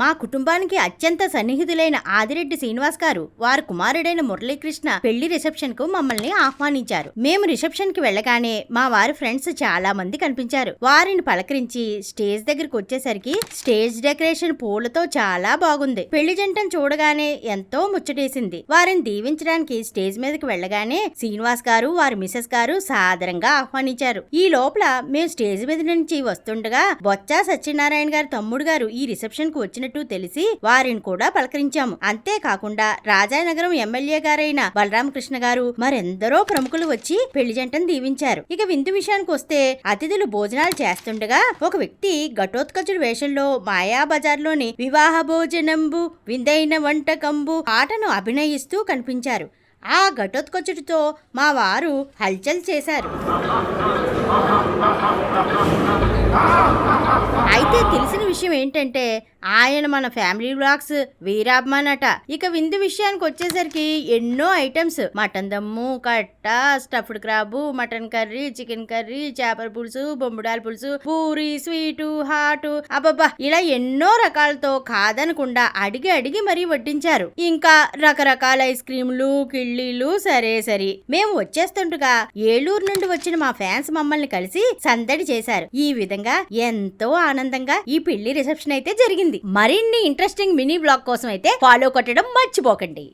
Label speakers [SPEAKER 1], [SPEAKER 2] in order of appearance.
[SPEAKER 1] మా కుటుంబానికి అత్యంత సన్నిహితులైన ఆదిరెడ్డి శ్రీనివాస్ గారు వారి కుమారుడైన మురళీకృష్ణ పెళ్ళి రిసెప్షన్కు మమ్మల్ని ఆహ్వానించారు. మేము రిసెప్షన్కి వెళ్ళగానే మా వారి ఫ్రెండ్స్ చాలా మంది కనిపించారు. వారిని పలకరించి స్టేజ్ దగ్గరికి వచ్చేసరికి స్టేజ్ డెకరేషన్ పూలతో చాలా బాగుంది. పెళ్ళి జంటను చూడగానే ఎంతో ముచ్చటేసింది. వారిని దీవించడానికి స్టేజ్ మీదకి వెళ్ళగానే శ్రీనివాస్ గారు వారి మిసెస్ గారు సాదరంగా ఆహ్వానించారు. ఈ లోపల మేము స్టేజ్ మీద నుంచి వస్తుండగా బొచ్చా సత్యనారాయణ గారి తమ్ముడు గారు ఈ రిసెప్షన్కు వచ్చినట్టు తెలిసి వారిని కూడా పలకరించాము. అంతేకాకుండా రాజానగరం ఎమ్మెల్యే గారైన బలరామకృష్ణ గారు మరెందరో ప్రముఖులు వచ్చి పెళ్ళి జంటను దీవించారు. ఇక విందు విషయానికి వస్తే అతిథులు భోజనాలు చేస్తుండగా ఒక వ్యక్తి ఘటోత్కచుడు వేషంలో మాయా బజార్లోని వివాహ భోజనంబు విందైన వంటకంబు ఆటను అభినయిస్తూ కనిపించారు. ఆ ఘటోత్కచుడితో మా వారు హల్చల్ చేశారు. విషయం ఏంటంటే ఆయన మన ఫ్యామిలీ బ్లాగ్స్ అట ఇక విందు విషయానికి వచ్చేసరికి ఎన్నో ఐటమ్స్. మటన్ దమ్ము కట్ట stuffed crab mutton curry chicken curry చేపల పులుసు బొమ్మిడాల పులుసు పూరి స్వీటు హాటు. అబ్బబ్బా! ఇలా ఎన్నో రకాలతో కాదనకుండా అడిగి అడిగి మరీ వడ్డించారు. ఇంకా రకరకాల ఐస్ క్రీములు కిళ్ళీలు సరే సరే. మేము వచ్చేస్తుండగా ఏలూరు నుండి వచ్చిన మా ఫ్యాన్స్ మమ్మల్ని కలిసి సందడి చేశారు. ఈ విధంగా ఎంతో ఆనందంగా ఈ పెళ్ళి రిసెప్షన్ అయితే జరిగింది. మరిన్ని ఇంట్రెస్టింగ్ మినీ బ్లాగ్ కోసం అయితే ఫాలో కొట్టడం మర్చిపోకండి.